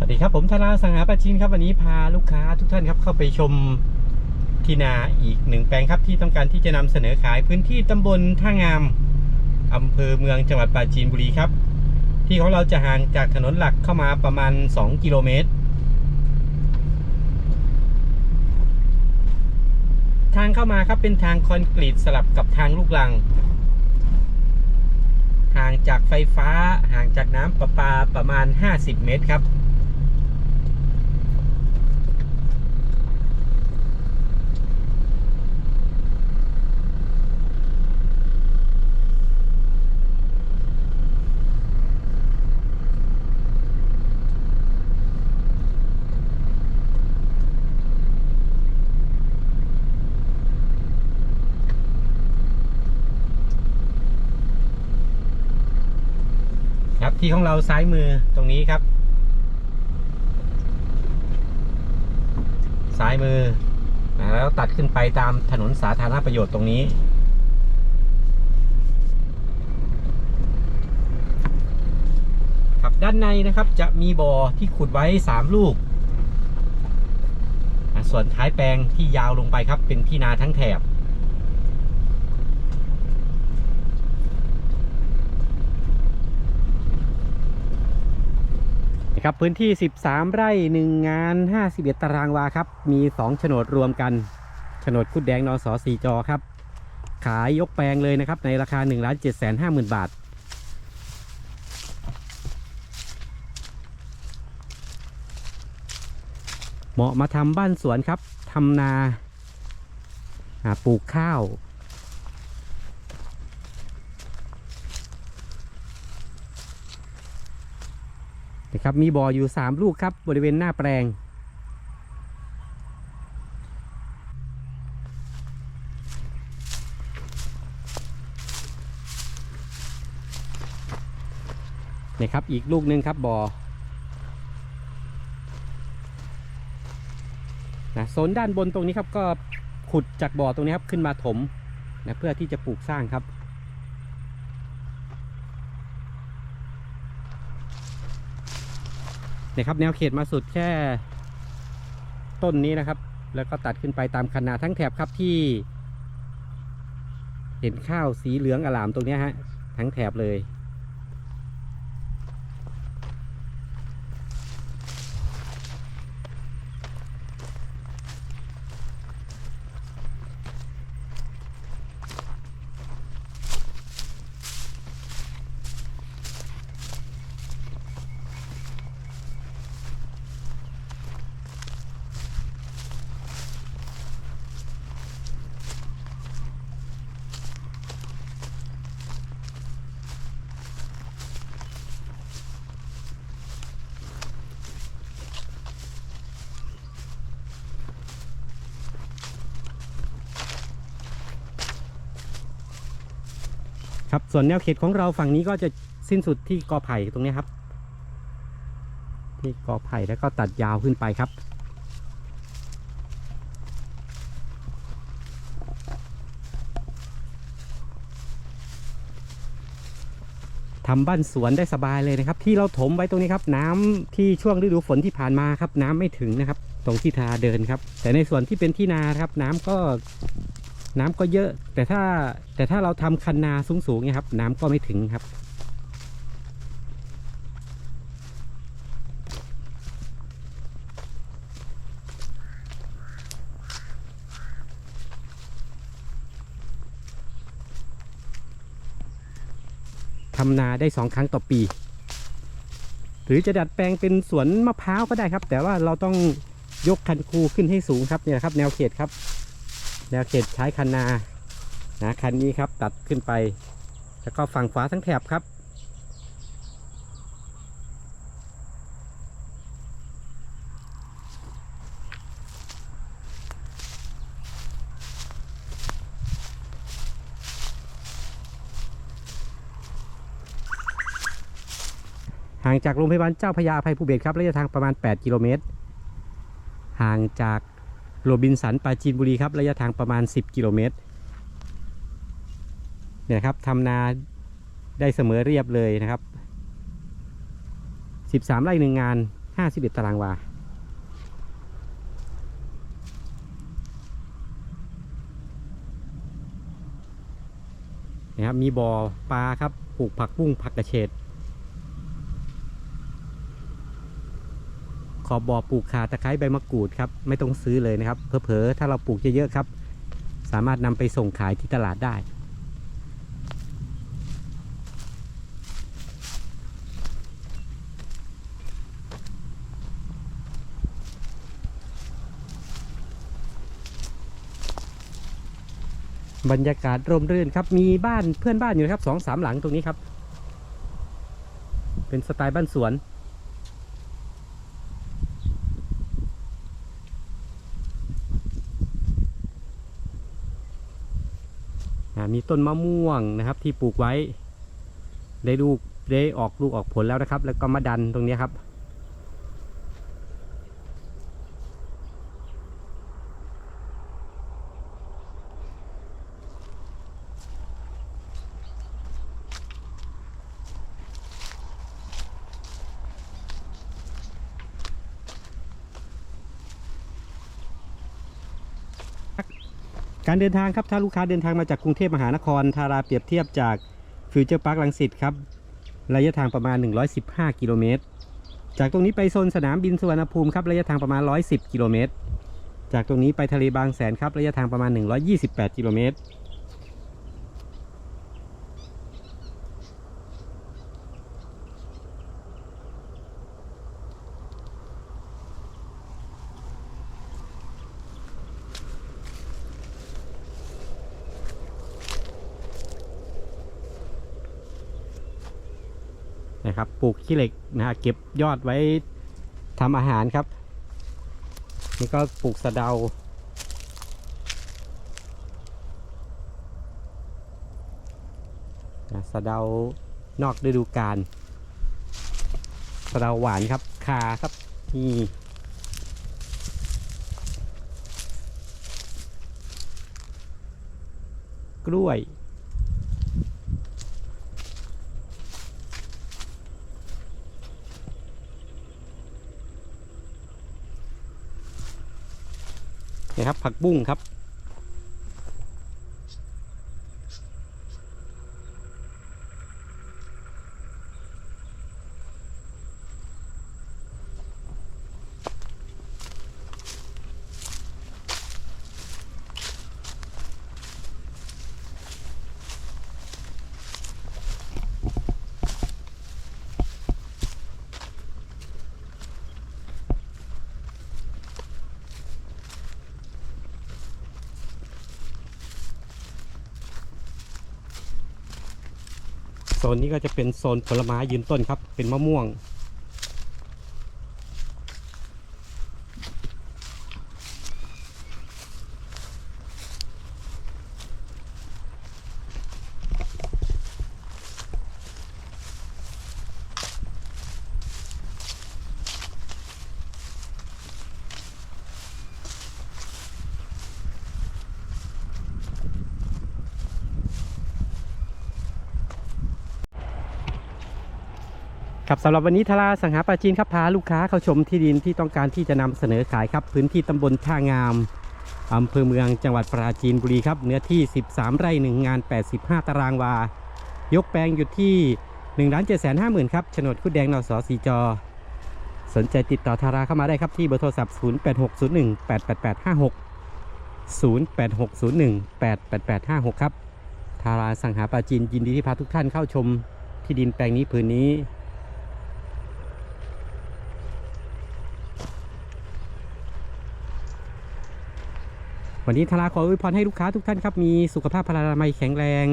สวัสดีครับผมธนาสังหาปาชินครับวันนี้พาลูกค้าทุกท่านครับเข้าไปชมที่นาอีกหนึ่งแปลงครับที่ต้องการที่จะนำเสนอขายพื้นที่ตำบลท่างามอำเภอเมืองจังหวัดปราจีนบุรีครับ ที่ของเราจะห่างจากถนนหลักเข้ามาประมาณ 2 กิโลเมตร ทางเข้ามาครับเป็นทางคอนกรีตสลับกับทางลูกรัง ห่างจากไฟฟ้าห่างจากน้ำประปาประมาณ 50 เมตรครับ ที่ของเราซ้ายมือตรงนี้ครับ ซ้ายมือแล้วตัดขึ้นไปตามถนนสาธารณประโยชน์ตรงนี้ ครับด้านในนะครับจะมีบ่อที่ขุดไว้ 3 ลูก ส่วนท้ายแปลงที่ยาวลงไปครับเป็นที่นาทั้งแถบ นะครับพื้นที่ 13 ไร่ 1 งาน 51 ตารางวาครับ มี 2 โฉนดรวมกันโฉนดคุดแดงนอสสีจอครับ ขายยกแปลงเลยนะครับ ในราคา 1 7 5 0 0 0 บาท เหมาะมาทำบ้านสวนครับทำนาปลูกข้าว นะครับมีบ่ออยู่ 3 ลูกครับบริเวณหน้าแปลงนี่ครับอีกลูกหนึ่งครับบ่อนะโซนด้านบนตรงนี้ครับก็ขุดจากบ่อตรงนี้ครับขึ้นมาถมนะเพื่อที่จะปลูกสร้างครับ นะครับแนวเขตมาสุดแค่ต้นนี้นะครับ แล้วก็ตัดขึ้นไปตามขนาดทั้งแถบครับที่ เห็นข้าวสีเหลืองอลามตรงนี้ฮะทั้งแถบเลย ครับส่วนแนวเขตของเราฝั่งนี้ก็จะสิ้นสุดที่กอไผ่ตรงนี้ครับ ที่กอไผ่แล้วก็ตัดยาวขึ้นไปครับทำบ้านสวนได้สบายเลยนะครับ ที่เราถมไว้ตรงนี้ครับ น้ำที่ช่วงฤดูฝนที่ผ่านมาครับ น้ำไม่ถึงนะครับ ตรงที่ทาเดินครับ แต่ในส่วนที่เป็นที่นาครับ น้ำก็ น้ำก็เยอะ แต่ถ้าแต่ถ้าเราทำคันนาสูงๆเนี่ยครับ น้ำก็ไม่ถึงครับ ทำนาได้สองครั้งต่อปี หรือจะดัดแปลงเป็นสวนมะพร้าวก็ได้ครับ แต่ว่าเราต้องยกคันคูขึ้นให้สูงครับเนี่ยครับ แนวเขตครับ แนวเขตใช้คันนานะคันนี้ครับตัดขึ้นไป แล้วก็ฝั่งขวาทั้งแถบครับ ห่างจากโรงพยาบาลเจ้าพระยาอภัยภูเบศรครับระยะทางประมาณ 8 กิโลเมตร ห่างจาก โรบินสันปราจีนบุรีครับ ระยะทางประมาณ 10 กิโลเมตร เนี่ยครับทำนาได้เสมอเรียบเลยนะครับ 13 ไร่หนึ่งงาน 51 ตารางวา นะครับมีบ่อปลาครับ ปลูกผักบุ้งผักกระเฉด ขอบบ่อปลูกขาตะไคร้ใบมะกรูดครับไม่ต้องซื้อเลยนะครับเพอๆถ้าเราปลูกเยอะๆครับ สามารถนำไปส่งขายที่ตลาดได้ บรรยากาศร่มรื่นครับมีบ้านเพื่อนบ้านอยู่ครับสองสามหลังตรงนี้ครับ เป็นสไตล์บ้านสวน มีต้นมะม่วงนะครับ ที่ปลูกไว้ ได้ลูกได้ออกลูกออกผลแล้วนะครับ แล้วก็มาดันตรงนี้ครับ การเดินทางครับถ้าลูกค้าเดินทางมาจากกรุงเทพมหานครทาราเปรียบเทียบจากฟิวเจอร์พาร์คลังสิตครับระยะทางประมาณ 115 กิโลเมตร จากตรงนี้ไปโซนสนามบินสุวรรณภูมิครับระยะทางประมาณ 110 กิโลเมตร จากตรงนี้ไปทะเลบางแสนครับระยะทางประมาณ 128 กิโลเมตร นะครับ ปลูกขี้เหล็กนะฮะเก็บยอดไว้ทำอาหารครับ นี่ก็ปลูกสะเดานะสะเดานอกฤดูกาลสะเดาหวานครับ คาครับนี่กล้วย นะครับผักบุ้งครับ โซนนี้ก็จะเป็นโซนผลไม้ยืนต้นครับ เป็นมะม่วง ครับสำหรับวันนี้ทาราสังหาปราจีนครับพาลูกค้าเข้าชมที่ดินที่ต้องการที่จะนำเสนอขายครับ พื้นที่ตำบลท่างามอำเภอเมืองจังหวัดปราจีนบุรีครับ เนื้อที่ 13 ไร่หนึ่งงาน 85 ตารางวา ยกแปลงอยู่ที่1ล้าน7 5 0 0 0 0ครับโฉนดคุดแดงนสสีจอ สนใจติดต่อทาราเข้ามาได้ครับที่เบอร์โทรศัพท์ 0860188856 0860188856 ครับทาราสังหาปราจีนยินดีที่พาทุกท่านเข้าชมที่ดินแปลงนี้ผืนนี้ วันนี้ธาราขออวยพรให้ลูกค้าทุกท่านครับ มีสุขภาพพลานามัยแข็งแรง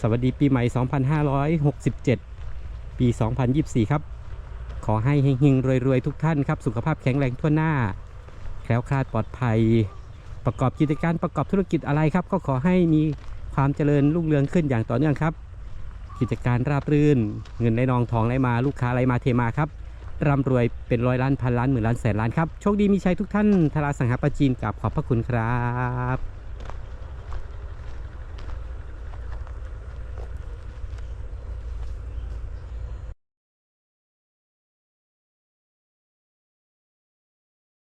สวัสดีปีใหม่ 2567 ปี 2024 ครับ ขอให้เฮงๆรวยๆ ทุกท่านครับ สุขภาพแข็งแรงทั่วหน้า แคล้วคลาดปลอดภัย ประกอบกิจการประกอบธุรกิจอะไรครับ ก็ขอให้มีความเจริญรุ่งเรืองขึ้นอย่างต่อเนื่องครับ กิจการราบรื่น เงินไหลนองทองไหลมาลูกค้าไหลมาเทมาครับ ร่ำรวยเป็นร้อยล้านพันล้านหมื่นล้านแสนล้านครับ โชคดีมีชัยทุกท่านทาราสังหาปาจีนกับขอบพระคุณครับ